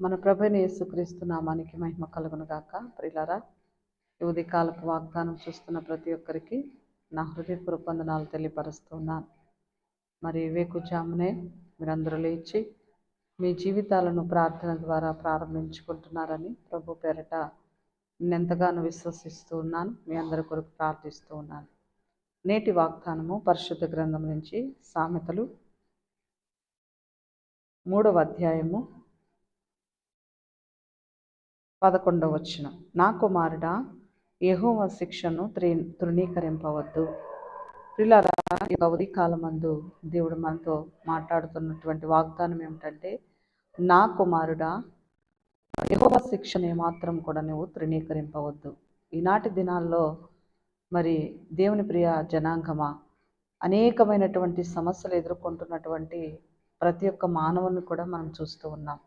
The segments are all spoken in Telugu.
మన ప్రభుని యేసుక్రీస్తు నామానికి మహిమ కలుగును గాక. ప్రిలరా ఈ ఉదయకాలపు వాగ్దానం చూస్తున్న ప్రతి ఒక్కరికి నా హృదయపూర్వక వందనాలు తెలియపరుస్తున్నాను మరి వేకుజామునే మీరందరూ లేచి మీ జీవితాలను ప్రార్థన ద్వారా ప్రారంభించుకుంటున్నారని ప్రభు పేరట నేను ఎంతగానో విశ్వసిస్తూ ఉన్నాను. మీ అందరి కొరకు ప్రార్థిస్తూ ఉన్నాను. నేటి వాగ్దానము పరిశుద్ధ గ్రంథం నుంచి సామెతలు మూడవ అధ్యాయము పదకొండవ వచ్చిన నా కుమారుడా యహోవ శిక్షను త్రి తృణీకరింపవద్దు. పిల్లరా ఈ కాలమందు దేవుడు మనతో మాట్లాడుతున్నటువంటి వాగ్దానం ఏమిటంటే నా కుమారుడా యహోవ శిక్షను ఏమాత్రం కూడా నువ్వు తృణీకరింపవద్దు. ఈనాటి దినాల్లో మరి దేవుని ప్రియ జనాంగమా అనేకమైనటువంటి సమస్యలు ఎదుర్కొంటున్నటువంటి ప్రతి ఒక్క మానవుని కూడా మనం చూస్తూ ఉన్నాం.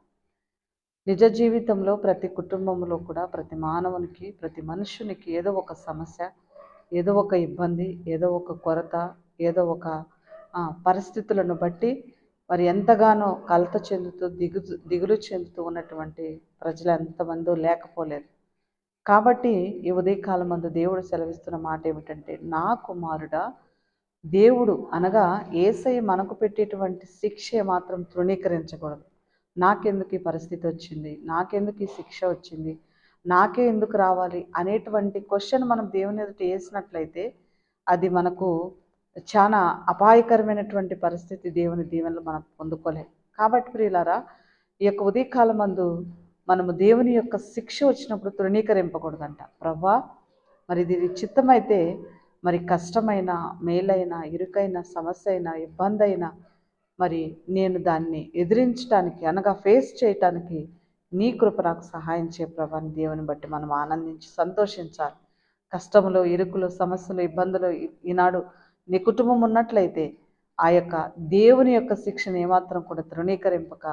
నిజ జీవితంలో ప్రతి కుటుంబంలో కూడా ప్రతి మానవునికి ప్రతి మనుషునికి ఏదో ఒక సమస్య ఏదో ఒక ఇబ్బంది ఏదో ఒక కొరత ఏదో ఒక పరిస్థితులను బట్టి మరి ఎంతగానో కలత చెందుతూ దిగు దిగులు చెందుతూ ఉన్నటువంటి ప్రజలు ఎంతమందో లేకపోలేదు. కాబట్టి ఈ ఉదయకాలం మందు దేవుడు సెలవిస్తున్న మాట ఏమిటంటే నా కుమారుడా దేవుడు అనగా ఏసై మనకు పెట్టేటువంటి శిక్ష మాత్రం తృణీకరించకూడదు. నాకెందుకు ఈ పరిస్థితి వచ్చింది? నాకెందుకు ఈ శిక్ష వచ్చింది? నాకే ఎందుకు రావాలి? అనేటువంటి క్వశ్చన్ మనం దేవుని ఎదుట వేసినట్లయితే అది మనకు చాలా అపాయకరమైనటువంటి పరిస్థితి దేవుని దీవెనలు మనం పొందుకోలేం. కాబట్టి ప్రియులారా ఈ యొక్క ఉదయకాలం మందు మనము దేవుని యొక్క శిక్ష వచ్చినప్పుడు తృణీకరింపకూడదంట. ప్రవ్వా మరి ఇది చిత్తమైతే మరి కష్టమైన మేలైన ఇరుకైన సమస్య అయినా ఇబ్బంది అయినా మరి నేను దాన్ని ఎదిరించడానికి అనగా ఫేస్ చేయటానికి నీ కృప నాకు సహాయం చే ప్రభాని దేవుని బట్టి మనం ఆనందించి సంతోషించాలి. కష్టములు ఇరుకులు సమస్యలు ఇబ్బందులు ఈనాడు నీ కుటుంబం ఉన్నట్లయితే ఆ యొక్క దేవుని యొక్క శిక్షను ఏమాత్రం కూడా తృణీకరింపక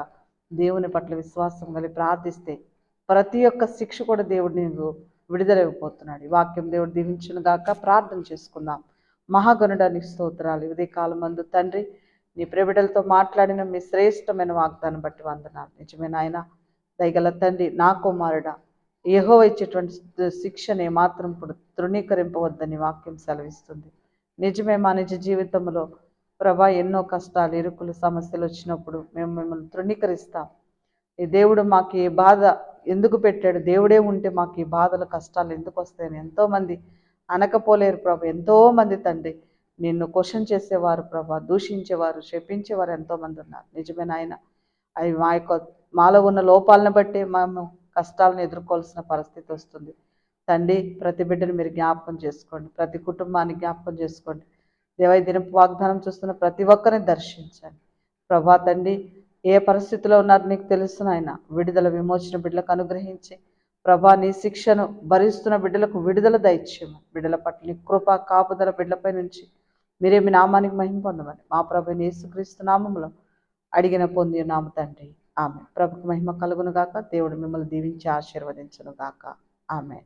దేవుని పట్ల విశ్వాసం కలిగి ప్రార్థిస్తే ప్రతి ఒక్క శిక్ష కూడా దేవుడు నీకు విడుదలైపోతున్నాడు. ఈ వాక్యం దేవుడు దీవించును గాక ప్రార్థన చేసుకుందాం. మహాగణుడానికి స్తోత్రాలు. ఇదే కాలం మందు తండ్రి నీ ప్రేబిడలతో మాట్లాడిన మీ శ్రేష్టమైన వాగ్దానం బట్టి వందనాలు. నిజమే ఆయన దయగల తండ్రి నా కుమారుడా యహో ఇచ్చేటువంటి శిక్షను ఏమాత్రం ఇప్పుడు తృణీకరింపవద్దని వాక్యం సెలవిస్తుంది. నిజమే మా నిజ జీవితంలో ప్రభా ఎన్నో కష్టాలు ఇరుకులు సమస్యలు వచ్చినప్పుడు మేము మిమ్మల్ని తృణీకరిస్తాం. ఈ దేవుడు మాకు ఈ బాధ ఎందుకు పెట్టాడు? దేవుడే ఉంటే మాకు ఈ బాధలు కష్టాలు ఎందుకు వస్తాయని ఎంతోమంది అనకపోలేరు ప్రభు. ఎంతోమంది తండ్రి నిన్ను క్వశ్చన్ చేసేవారు ప్రభా దూషించేవారు శపించేవారు ఎంతోమంది ఉన్నారు. నిజమే నాయన అవి మా యొక్క మాలో ఉన్న లోపాలను బట్టి మేము కష్టాలను ఎదుర్కోవాల్సిన పరిస్థితి వస్తుంది. తండ్రి ప్రతి బిడ్డను మీరు జ్ఞాపకం చేసుకోండి. ప్రతి కుటుంబాన్ని జ్ఞాపకం చేసుకోండి. దేవై దినపు వాగ్దానం చూస్తున్న ప్రతి ఒక్కరిని దర్శించండి. ప్రభా తండ్రి ఏ పరిస్థితిలో ఉన్నారు నీకు తెలుసు నాయన? విడుదల విమోచన బిడ్డలకు అనుగ్రహించి ప్రభా నీ శిక్షను భరిస్తున్న బిడ్డలకు విడుదల దయచేయమని. బిడ్డల పట్ల నీ కృప కాపుదల బిడ్డలపై నుంచి మీరే మీ నామానికి మహిమ పొందమని మా ప్రభు యేసుక్రీస్తు నామంలో అడిగిన పొంది నామ తండ్రి. ఆమె ప్రభుకు మహిమ కలుగును గాక దేవుడు మిమ్మల్ని దీవించి ఆశీర్వదించను గాక. ఆమె